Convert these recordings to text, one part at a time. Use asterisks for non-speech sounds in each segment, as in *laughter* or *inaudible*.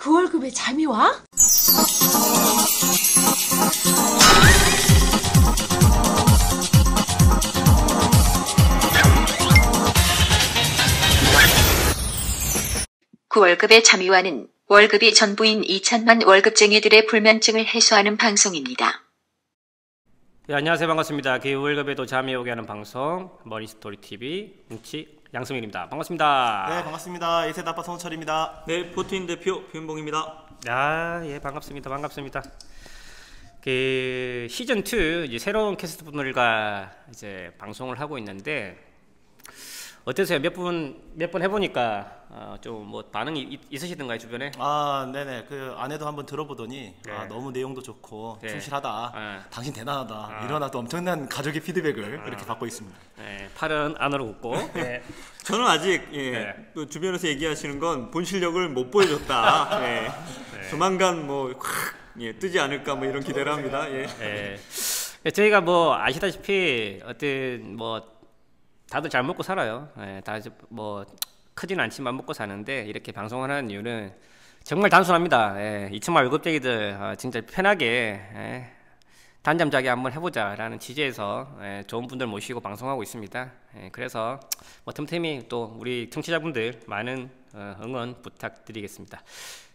그 월급에 잠이 와? 그 월급의 잠이 와는 월급이 전부인 2천만 월급쟁이들의 불면증을 해소하는 방송입니다. 네, 안녕하세요 반갑습니다. 그 월급에도 잠이 오게 하는 방송 머니스토리 TV 뭉치 양승일입니다. 반갑습니다. 네 반갑습니다. 이세대 아빠 성철입니다. 네, 포트인 대표 변봉입니다. 아, 예, 반갑습니다. 반갑습니다. 그 시즌 2 이제 새로운 캐스트 분들과 이제 방송을 하고 있는데 어떠세요? 몇 분 몇 번 해보니까 어, 좀뭐 반응이 있, 있으시던가요 주변에? 아 네네 그 아내도 한번 들어보더니 네. 아, 너무 내용도 좋고 네. 충실하다. 네. 당신 대단하다. 아. 이러나 또 엄청난 가족의 피드백을 이렇게 받고 있습니다. 예, 팔은 안으로 웃고. 예. *laughs* 저는 아직 예, 네. 또 주변에서 얘기하시는 건 본 실력을 못 보여줬다. *laughs* 예. 조만간 뭐 확, 예, 뜨지 않을까 뭐 이런 기대를 합니다. 예. 예. 저희가 뭐 아시다시피 어떤 뭐 다들 잘 먹고 살아요. 예, 다뭐 크진 않지만 먹고 사는데 이렇게 방송을 하는 이유는 정말 단순합니다. 예, 2천만 월급쟁이들 어, 진짜 편하게 예, 단잠 자기 한번 해보자라는 취지에서 예, 좋은 분들 모시고 방송하고 있습니다. 예, 그래서 뭐 틈틈이 또 우리 청취자분들 많은 어, 응원 부탁드리겠습니다.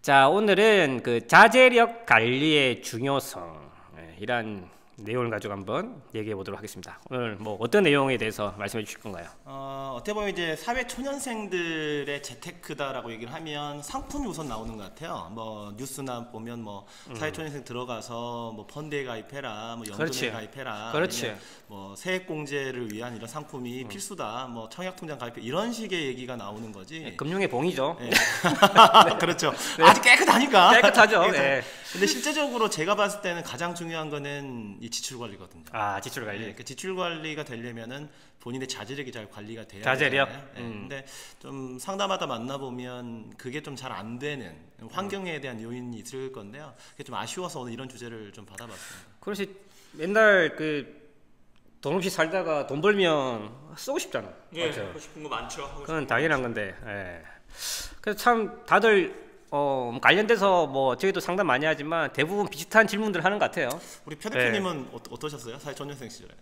자 오늘은 그 자제력 관리의 중요성 예, 이란 내용을 가지고 한번 얘기해 보도록 하겠습니다. 오늘 뭐 어떤 내용에 대해서 말씀해 주실 건가요? 어, 어떻게 보면 이제 사회 초년생들의 재테크다라고 얘기를 하면 상품이 우선 나오는 것 같아요. 뭐 뉴스나 보면 뭐 사회 초년생 들어가서 뭐 펀드에 가입해라, 뭐 연금에 음. 그렇지. 가입해라, 그렇지. 뭐 세액 공제를 위한 이런 상품이 필수다, 뭐 청약 통장 가입해 이런 식의 얘기가 나오는 거지. 금융의 봉이죠. 예. *laughs* 그렇죠. 아주 깨끗하니까. 깨끗하죠. *laughs* 근데 실제적으로 제가 봤을 때는 가장 중요한 거는 이 지출 관리거든요. 아 지출 관리. 예, 그 지출 관리가 되려면은 본인의 자제력이 잘 관리가 돼야 자제력? 되잖아요. 예, 음. 근데 좀 상담하다 만나 보면 그게 좀 잘 안 되는 환경에 대한 요인이 있을 건데요. 그게 좀 아쉬워서 오늘 이런 주제를 좀 받아봤습니다. 그렇지 맨날 그 돈 없이 살다가 돈 벌면 쓰고 싶잖아. 예, 맞죠? 하고 싶은 거 많죠. 그건 당연한 건데. 예. 그래서 참 다들 어, 뭐 관련돼서 뭐 저희도 상담 많이 하지만 대부분 비슷한 질문들 하는 것 같아요. 우리 표 대표님은 어, 어떠셨어요? 사회 초년생 시절에?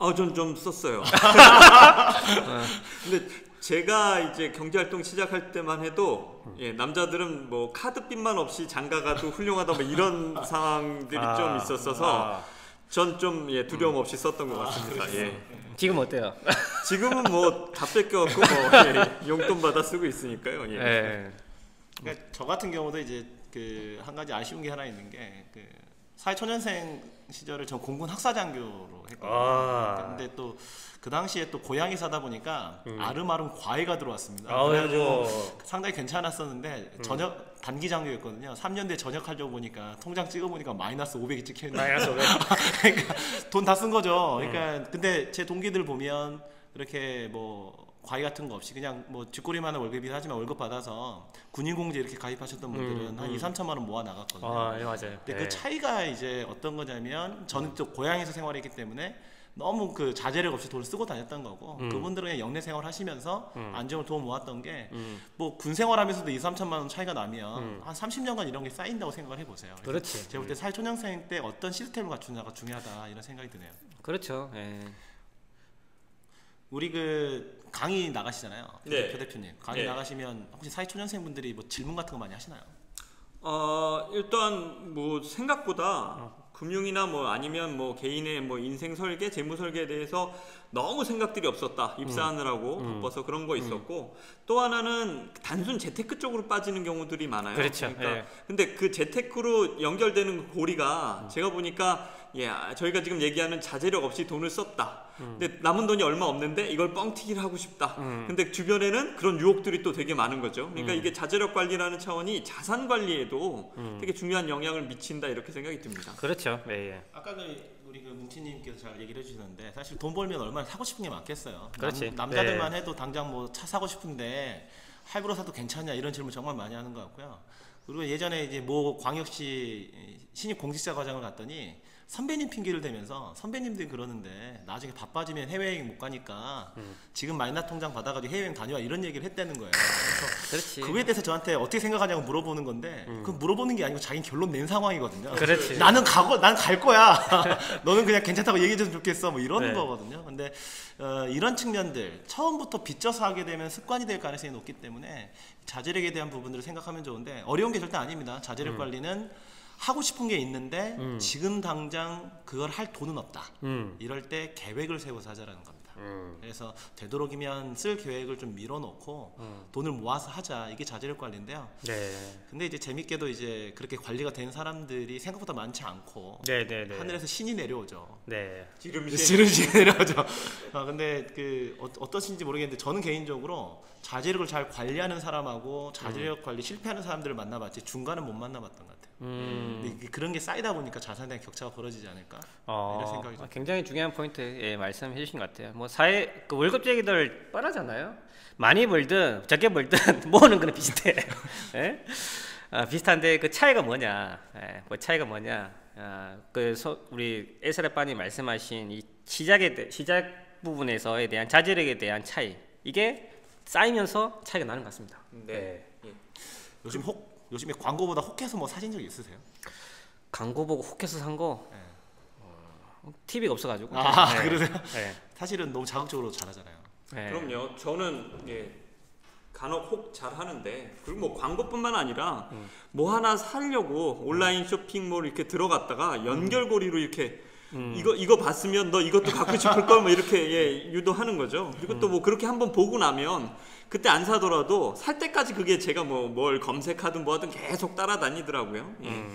아, 전 좀 썼어요. *laughs* 근데 제가 이제 경제 활동 시작할 때만 해도 예, 남자들은 뭐 카드빚만 없이 장가 가도 훌륭하다 뭐 이런 상황들이 아, 좀 있었어서 아. 전좀 예, 두려움 없이 썼던 것 같습니다. 예. 지금 어때요? 지금은 뭐 다 뺏겨갖고 뭐 예, 용돈 받아 쓰고 있으니까요. 예. 예. 그러니까 저 같은 경우도 이제 그 한 가지 아쉬운 게 하나 있는 게그 사회 초년생 시절을 전 공군 학사장교로 했거든요. 아. 근데 또 그 당시에 또 고향에 사다 보니까 아름아름 과외가 들어왔습니다. 아이고. 그래가지고 상당히 괜찮았었는데 전역 단기 장교였거든요. 3년 뒤에 전역하려고 보니까 통장 찍어 보니까 마이너스 500이 찍혀 있는 마이너스 500. *laughs* 그러니까 돈 다 쓴 거죠. 그러니까 근데 제 동기들 보면 그렇게 뭐 과외 같은 거 없이 그냥 뭐 쥐꼬리만 한 월급이긴 하지만 월급 받아서 군인공제 이렇게 가입하셨던 분들은 한 2, 3천만 원 모아 나갔거든요. 아, 예, 맞아요. 근데 예. 그 차이가 이제 어떤 거냐면 저는 또 고향에서 생활했기 때문에 너무 그 자제력 없이 돈을 쓰고 다녔던 거고 음. 그분들은 그냥 영내 생활 하시면서 안정을 돈 모았던 게뭐 음. 군 생활하면서도 2, 3천만 원 차이가 나면 한 30년간 이런 게 쌓인다고 생각을 해보세요. 그렇지. 제가 볼 때 사회초년생 때 어떤 시스템을 갖추냐가 중요하다 이런 생각이 드네요. 그렇죠. 예. 우리 그 강의 나가시잖아요. 네. 표 대표님 강의 네. 나가시면 혹시 사회초년생 분들이 뭐 질문 같은 거 많이 하시나요? 어, 일단 뭐 생각보다 금융이나 뭐 아니면 뭐 개인의 뭐 인생 설계, 재무 설계에 대해서 너무 생각들이 없었다. 입사하느라고 바빠서 그런 거 있었고 또 하나는 단순 재테크 쪽으로 빠지는 경우들이 많아요. 그렇죠. 그러니까 예. 근데 그 재테크로 연결되는 고리가 제가 보니까 예, 아, 저희가 지금 얘기하는 자제력 없이 돈을 썼다. 근데 남은 돈이 얼마 없는데 이걸 뻥튀기를 하고 싶다. 근데 주변에는 그런 유혹들이 또 되게 많은 거죠. 그러니까 이게 자제력 관리라는 차원이 자산 관리에도 되게 중요한 영향을 미친다 이렇게 생각이 듭니다. 그렇죠. 예, 예. 아까 그 우리 그 뭉치님께서 잘 얘기를 해주셨는데 사실 돈 벌면 얼마나 사고 싶은 게 많겠어요. 그렇지. 남, 자들만 해도 당장 뭐 차 사고 싶은데 할부로 사도 괜찮냐 이런 질문 정말 많이 하는 것 같고요. 그리고 예전에 이제 모 광역시 신입 공직자 과정을 갔더니 선배님 핑계를 대면서 선배님들이 그러는데 나중에 바빠지면 해외여행 못 가니까 지금 마이너 통장 받아가지고 해외여행 다녀와 이런 얘기를 했다는 거예요. 그래서 그렇지. 그거에 대해서 저한테 어떻게 생각하냐고 물어보는 건데 그 물어보는 게 아니고 자기 결론 낸 상황이거든요. 그렇지. 나는 가고 난 갈 거야. *laughs* 너는 그냥 괜찮다고 얘기해줬으면 좋겠어. 뭐 이런 네. 거거든요. 근데 어, 이런 측면들 처음부터 빚져서 하게 되면 습관이 될 가능성이 높기 때문에 자제력에 대한 부분들을 생각하면 좋은데 어려운 게 절대 아닙니다. 자제력 음. 관리는 하고 싶은 게 있는데 지금 당장 그걸 할 돈은 없다. 음. 이럴 때 계획을 세워서 하자라는 겁니다. 음. 그래서 되도록이면 쓸 계획을 좀 밀어놓고 돈을 모아서 하자 이게 자제력 관리인데요. 네. 근데 이제 재밌게도 이제 그렇게 관리가 된 사람들이 생각보다 많지 않고 네, 네, 네. 하늘에서 신이 내려오죠. 네. 지름신. *laughs* 지름신 내려오죠. *laughs* 아 근데 그 어, 어떠신지 모르겠는데 저는 개인적으로 자제력을 잘 관리하는 사람하고 자제력 관리 실패하는 사람들을 만나봤지 중간은 못 만나봤던 것 같아요. 음. 그런 게 쌓이다 보니까 자산에 대한 격차가 벌어지지 않을까 어, 이런 생각이 좀. 굉장히 중요한 포인트 예, 말씀해 주신 것 같아요. 뭐 사회 그 월급쟁이들 뻔하잖아요. 많이 벌든 적게 벌든 *laughs* 모으는 거는 비슷해. *laughs* 예? 아, 비슷한데 그 차이가 뭐냐? 예, 그 차이가 뭐냐? 아, 그 소, 우리 에스라빠님 말씀하신 이 시작에 대, 시작 부분에서에 대한 자제력에 대한 차이 이게 쌓이면서 차이가 나는 것 같습니다. 네. 예. 요즘 혹 요즘에 광고보다 혹해서 뭐 사신 적 있으세요? 광고 보고 혹해서 산 거. 네. 어, TV가 없어가지고. 아 네. *laughs* 그러세요? 네. 사실은 너무 자극적으로 잘하잖아요. 네. 그럼요. 저는 예, 간혹 혹 잘하는데 그리고 뭐 광고뿐만 아니라 뭐 하나 사려고 온라인 쇼핑몰 이렇게 들어갔다가 연결고리로 이렇게 이거 이거 봤으면 너 이것도 갖고 싶을 걸 뭐 이렇게 예, 유도하는 거죠. 그리고 또 뭐 그렇게 한번 보고 나면 그때 안 사더라도 살 때까지 그게 제가 뭐 뭘 검색하든 뭐하든 계속 따라다니더라고요. 예.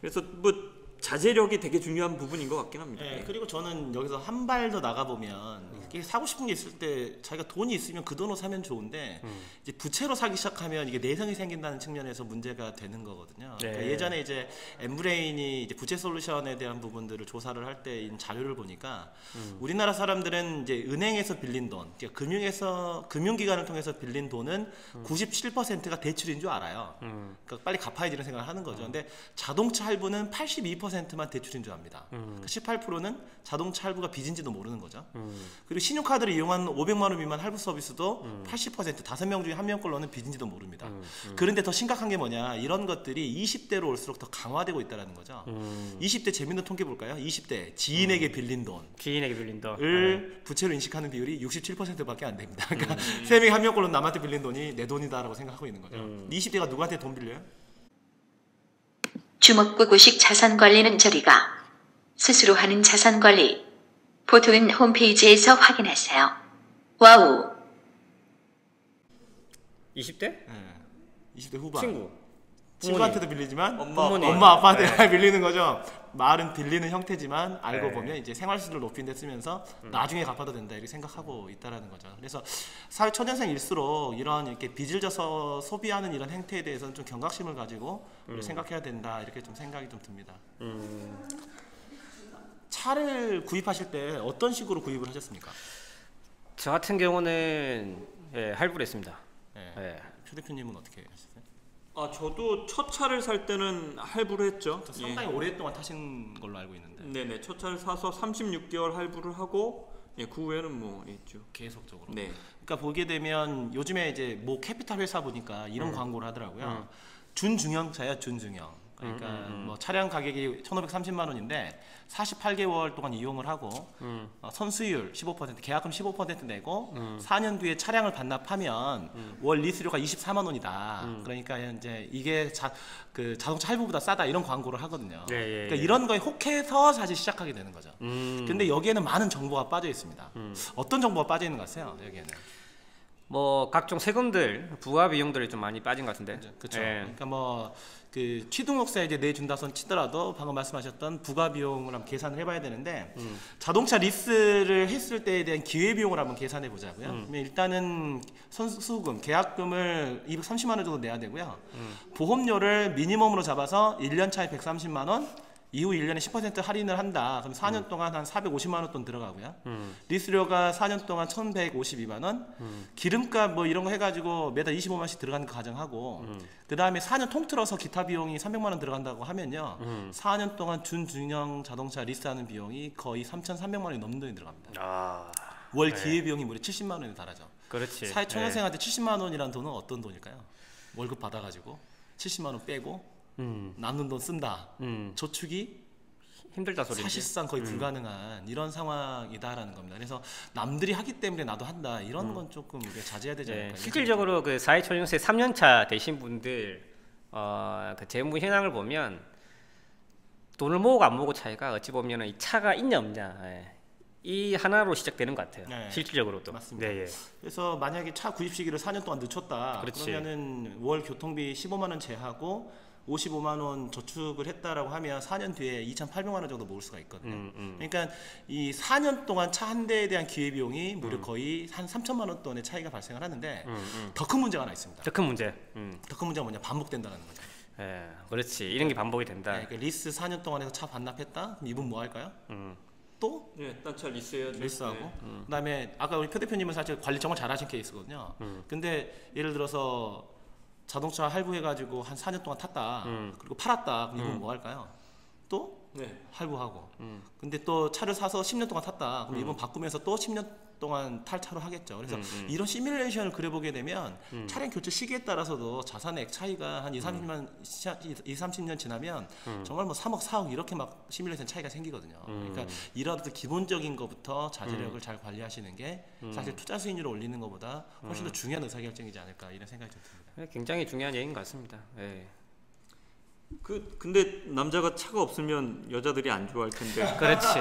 그래서 뭐 자제력이 되게 중요한 부분인 것 같긴 합니다. 네, 예. 그리고 저는 여기서 한 발 더 나가 보면 이게 사고 싶은 게 있을 때 자기가 돈이 있으면 그 돈으로 사면 좋은데 이제 부채로 사기 시작하면 이게 내성이 생긴다는 측면에서 문제가 되는 거거든요. 네. 그러니까 예전에 이제 엠브레인이 이제 부채 솔루션에 대한 부분들을 조사를 할 때인 자료를 보니까 우리나라 사람들은 이제 은행에서 빌린 돈, 그러니까 금융에서 금융기관을 통해서 빌린 돈은 97%가 대출인 줄 알아요. 음. 그러니까 빨리 갚아야 되는 생각을 하는 거죠. 근데 자동차 할부는 82%만 대출인 줄 압니다. 음. 그러니까 18%는 자동차 할부가 빚인지도 모르는 거죠. 음. 그리고 신용카드를 이용한 500만 원 미만 할부 서비스도 80% 다섯 명 중에 한명 걸로는 빚인지도 모릅니다. 음. 그런데 더 심각한 게 뭐냐? 이런 것들이 20대로 올수록 더 강화되고 있다는 거죠. 음. 20대 재밌는 통계 볼까요? 20대 지인에게 빌린 돈을 지인에게 빌린 돈. 부채로 인식하는 비율이 67%밖에 안 됩니다. 그러니까 음. 세 명이 한명 걸로 남한테 빌린 돈이 내 돈이다라고 생각하고 있는 거죠. 음. 20대가 누구한테 돈 빌려요? 주먹구구식 자산관리는 저리가 스스로 하는 자산관리 보통은 홈페이지에서 확인하세요. 와우 20대? 네. 20대 후반. 친구. 친구한테도 빌리지만 엄마. 엄마 아빠한테 네. 빌리는 거죠. 말은 빌리는 형태지만 알고 네. 보면 이제 생활 수준을 높이는 데 쓰면서 나중에 갚아도 된다 이렇게 생각하고 있다라는 거죠. 그래서 사회 초년생일수록 이런 이렇게 빚을 져서 소비하는 이런 행태에 대해서는 좀 경각심을 가지고 우리 생각해야 된다 이렇게 좀 생각이 좀 듭니다. 음. 차를 구입하실 때 어떤 식으로 구입을 하셨습니까? 저 같은 경우는 예, 할부를 했습니다. 네. 예. 최 대표님은 어떻게 하셨어요? 아 저도 첫 차를 살 때는 할부를 했죠. 저 예. 상당히 오랫동안 타신 걸로 알고 있는데 네네 첫 차를 사서 36개월 할부를 하고 예, 그 후에는 뭐 했죠. 계속적으로. 네. 그러니까 보게 되면 요즘에 이제 뭐 캐피탈 회사 보니까 음. 이런 광고를 하더라고요. 준중형차야 준중형. 그러니까 뭐 차량 가격이 1,530만 원인데 48개월 동안 이용을 하고 음. 어, 선수율 15% 계약금 15% 내고 4년 뒤에 차량을 반납하면 음. 월 리스료가 24만 원이다. 그러니까 이제 이게 자, 그 자동차 할부보다 싸다 이런 광고를 하거든요. 예, 예, 그러니까 예. 이런 거에 혹해서 사실 시작하게 되는 거죠. 음. 근데 여기에는 많은 정보가 빠져 있습니다. 어떤 정보가 빠져 있는 것 같아요? 여기에는. 뭐 각종 세금들, 부가 비용들이 좀 많이 빠진 것 같은데. 그렇죠. 예. 그러니까 뭐 그 취등록세 이제 내준다 손 치더라도 방금 말씀하셨던 부가 비용을 한번 계산을 해봐야 되는데 음. 자동차 리스를 했을 때에 대한 기회 비용을 한번 계산해 보자고요. 음. 그러면 일단은 선수금, 계약금을 230만 원 정도 내야 되고요. 음. 보험료를 미니멈으로 잡아서 1년 차에 130만 원, 이후 1년에 10% 할인을 한다. 그럼 4년 동안 한 450만 원 돈 들어가고요. 음. 리스료가 4년 동안 1,152만 원. 음. 기름값 뭐 이런 거 해가지고 매달 25만씩 들어가는 거 가정하고 그 다음에 4년 통틀어서 기타 비용이 300만 원 들어간다고 하면요. 음. 4년 동안 준중형 자동차 리스하는 비용이 거의 3,300만 원이 넘는 돈이 들어갑니다. 아, 월 네. 기회 비용이 무려 70만 원에 달하죠. 그렇지. 사회 초년생한테 70만 원이라는 돈은 어떤 돈일까요? 월급 받아가지고 70만 원 빼고 네. 음, 남는 돈 쓴다. 음, 저축이 힘들다 소리지. 사실상 거의 불가능한 이런 상황이다라는 겁니다. 그래서 남들이 하기 때문에 나도 한다 이런 건 조금 우리가 자제해야 되지 네, 않을까. 실질적으로 그 사회초년생 3년차 되신 분들 어, 그 재무 현황을 보면 돈을 모으고 안 모으고 차이가 어찌 보면 이 차가 있냐 없냐 예. 이 하나로 시작되는 것 같아요. 네, 실질적으로도. 맞습니다. 네, 예. 그래서 만약에 차 구입 시기를 4년 동안 늦췄다. 그렇지. 그러면은 월 교통비 15만 원 제하고 55만 원 저축을 했다라고 하면 4년 뒤에 2,800만 원 정도 모을 수가 있거든요. 음, 음. 그러니까 이 4년 동안 차 한 대에 대한 기회 비용이 무려 거의 한 3천만 원 돈의 차이가 발생을 하는데 음, 음. 더큰 문제가 하나 있습니다. 더 큰 문제. 음. 더큰 문제가 뭐냐? 반복된다는 거죠. 예, 그렇지. 이런 게 반복이 된다. 네, 그러니까 리스 4년 동안 해서 차 반납했다? 그럼 이분 뭐 할까요? 음. 또 예, 딴차 리스해야죠. 리스하고 네. 그다음에 아까 우리 표 대표님은 사실 관리 정말 잘하신 케이스거든요. 음. 근데 예를 들어서 자동차 할부해가지고 한 4년 동안 탔다. 음. 그리고 팔았다. 그럼 이분 뭐 할까요? 또 네. 할부하고. 음. 근데 또 차를 사서 10년 동안 탔다. 그럼 이분 바꾸면서 또 10년 동안 탈 차로 하겠죠. 그래서 음, 음. 이런 시뮬레이션을 그려보게 되면 차량 교체 시기에 따라서도 자산액 차이가 한 2, 30년, 2, 30년 지나면 음. 정말 뭐 3억, 4억 이렇게 막 시뮬레이션 차이가 생기거든요. 음. 그러니까 이런 어떤 기본적인 것부터 자제력을 잘 관리하시는 게 음. 사실 투자 수익률을 올리는 것보다 훨씬 더 중요한 의사결정이지 않을까 이런 생각이 좀 듭니다. 예, 굉장히 중요한 얘기인 것 같습니다. 예. 그 근데 남자가 차가 없으면 여자들이 안 좋아할 텐데. *laughs* 그렇지.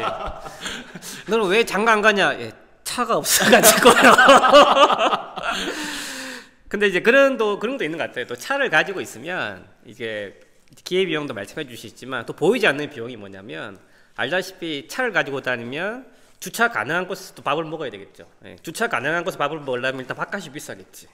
너는 왜 장가 안 가냐? 예, 차가 없어가지고요. *laughs* 근데 이제 그런 또 그런 것도 있는 것 같아요. 또 차를 가지고 있으면 이게 기회 비용도 말씀해 주시지만 또 보이지 않는 비용이 뭐냐면 알다시피 차를 가지고 다니면 주차 가능한 곳에서 또 밥을 먹어야 되겠죠. 예, 주차 가능한 곳에서 밥을 먹으려면 일단 밥값이 비싸겠지.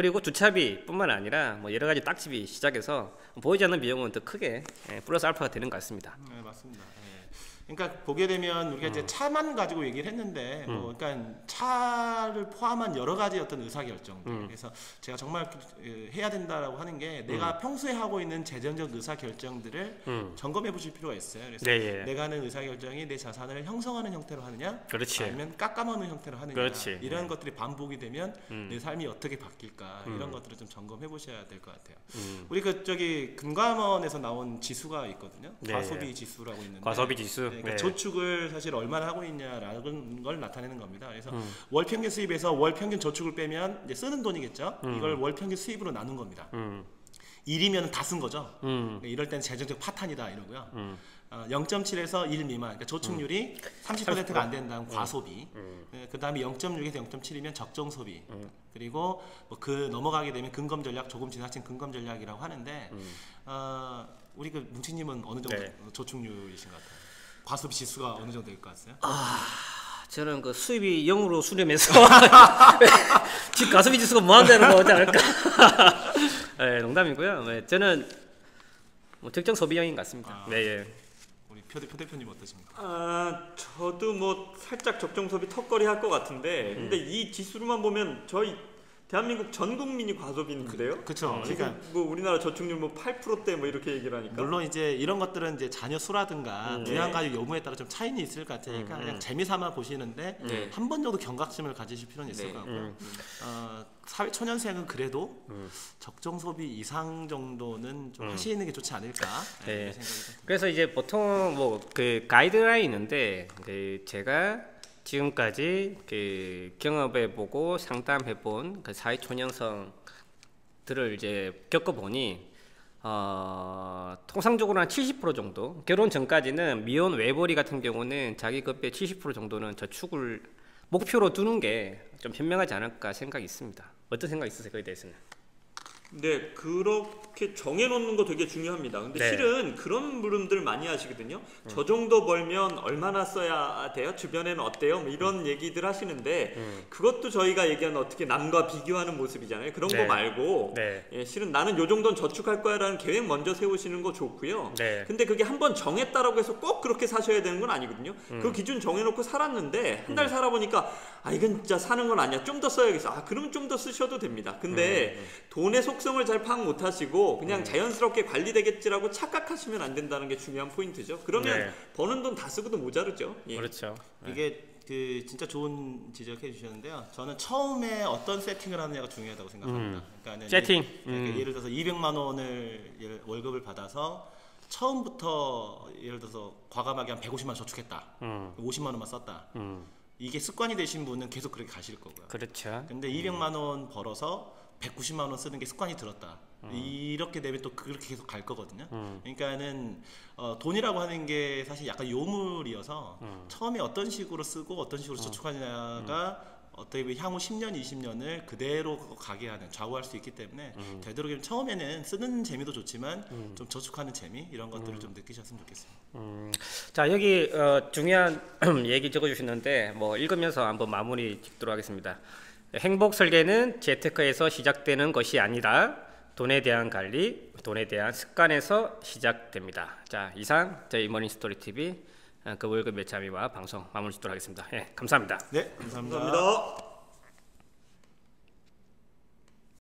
예, 그리고 주차비뿐만 아니라 뭐 여러 가지 딱집이 시작해서 보이지 않는 비용은 더 크게 예, 플러스 알파가 되는 것 같습니다. 네, 맞습니다. 예. 그러니까 보게 되면 우리가 이제 차만 가지고 얘기를 했는데, 뭐 그러니까 차를 포함한 여러 가지 어떤 의사 결정들. 그래서 제가 정말 그, 예, 해야 된다라고 하는 게 내가 평소에 하고 있는 재정적 의사 결정들을 음. 점검해 보실 필요가 있어요. 그래서 네, 예. 내가 하는 의사 결정이 내 자산을 형성하는 형태로 하느냐, 그렇지. 아니면 깎아먹는 형태로 하느냐, 그렇지. 이런 것들이 반복이 되면 음. 내 삶이 어떻게 바뀔까 이런 것들을 좀 점검해 보셔야 될 것 같아요. 음. 우리 그 저기 금감원에서 나온 지수가 있거든요. 네. 과소비 지수라고 있는데 과소비 지수. 네, 그러니까 네. 저축을 사실 얼마나 하고 있냐라는 걸 나타내는 겁니다. 그래서 음. 월 평균 수입에서 월 평균 저축을 빼면 이제 쓰는 돈이겠죠. 음. 이걸 월 평균 수입으로 나눈 겁니다. 음, 1이면 다 쓴 거죠. 음, 네, 이럴 때는 재정적 파탄이다 이러고요. 음. 어, 0.7에서 1 미만, 그러니까 저축률이 30%가 안 된다면 과소비. 음. 그 다음에 0.6에서 0.7이면 적정 소비. 그리고 뭐 그 넘어가게 되면 근검 전략, 조금 지나친 근검 전략이라고 하는데, 어, 우리 그 뭉치님은 어느 정도 음. 네. 저축률이신 것 같아요? 과소비 지수가 어느 정도 될 것 같아요? 저는 그 수입이 0으로 수렴해서 *laughs* 집 가수비 지수가 무한대로 나오지 않을까. 네, 농담이고요. 네, 저는 뭐 적정 소비형인 것 같습니다. 아. 네, 예. 우리 표, 표 대표님 어떠십니까? 아 저도 뭐 살짝 적정 소비 턱걸이 할 것 같은데 근데 이 지수로만 보면 저희 대한민국 전 국민이 과소비인데요. 그쵸. 지금 그러니까 뭐 우리나라 저축률 뭐 8%대 뭐 이렇게 얘기를 하니까. 물론 이제 이런 것들은 이제 자녀 수라든가 음. 부양 네. 가족 요구에 따라 좀 차이는 있을 것 같으니까 음, 그냥 음. 재미삼아 보시는데 네. 한번 정도 경각심을 가지실 필요는 있을 네. 것 같고요. 음. 어, 사회 초년생은 그래도 음. 적정 소비 이상 정도는 좀 음. 하시는 게 좋지 않을까 네. 이런 생각이 듭니다. 그래서 이제 보통 뭐 그 가이드라인이 있는데 그 제가 지금까지 그 경험해 보고 상담해 본 그 사회 초년생들을 이제 겪어 보니 어, 통상적으로 한 70% 정도 결혼 전까지는 미혼 외벌이 같은 경우는 자기 급의 70% 정도는 저축을 목표로 두는 게 좀 현명하지 않을까 생각이 있습니다. 어떤 생각 있으세요? 그에 대해서는? 네, 그렇게 정해놓는 거 되게 중요합니다. 근데 네. 실은 그런 분들 많이 하시거든요. 저 정도 벌면 얼마나 써야 돼요? 주변에는 어때요? 뭐 이런 얘기들 하시는데 음. 그것도 저희가 얘기하는 어떻게 남과 비교하는 모습이잖아요. 그런 네. 거 말고 네. 예, 실은 나는 요 정도는 저축할 거야라는 계획 먼저 세우시는 거 좋고요. 네. 근데 그게 한번 정했다라고 해서 꼭 그렇게 사셔야 되는 건 아니거든요. 음. 그 기준 정해놓고 살았는데 한 달 살아보니까 아 이건 진짜 사는 건 아니야. 좀 더 써야겠어. 아 그러면 좀 더 쓰셔도 됩니다. 근데 음, 돈의 속 성을 잘 파악 못하시고 그냥 자연스럽게 관리되겠지라고 착각하시면 안 된다는 게 중요한 포인트죠. 그러면 네. 버는 돈 다 쓰고도 모자르죠. 예. 그렇죠. 이게 그 진짜 좋은 지적해 주셨는데요. 저는 처음에 어떤 세팅을 하느냐가 중요하다고 생각합니다. 그러니까 세팅. 예, 음. 예를 들어서 200만 원을 월급을 받아서 처음부터 예를 들어서 과감하게 한 150만 원 저축했다. 음. 50만 원만 썼다. 음. 이게 습관이 되신 분은 계속 그렇게 가실 거고요. 그렇죠. 근데 200만 원 벌어서 190만 원 쓰는 게 습관이 들었다. 이렇게 되면 또 그렇게 계속 갈 거거든요. 음. 그러니까는 어, 돈이라고 하는 게 사실 약간 요물이어서 음. 처음에 어떤 식으로 쓰고 어떤 식으로 저축하느냐가 어떻게 보면 향후 10년, 20년을 그대로 가게 하는 좌우할 수 있기 때문에 음. 되도록이면 처음에는 쓰는 재미도 좋지만 좀 저축하는 재미 이런 것들을 좀 느끼셨으면 좋겠습니다. 음, 자 여기 어, 중요한 *clears throat* 얘기 적어주셨는데 뭐 읽으면서 한번 마무리 짓도록 하겠습니다. 행복 설계는 재테크에서 시작되는 것이 아니라 돈에 대한 관리, 돈에 대한 습관에서 시작됩니다. 자 이상 저희 머니 스토리 TV 어, 그 월급 매참이와 방송 마무리 짓도록 하겠습니다. 예, 감사합니다. 네, 감사합니다. 감사합니다.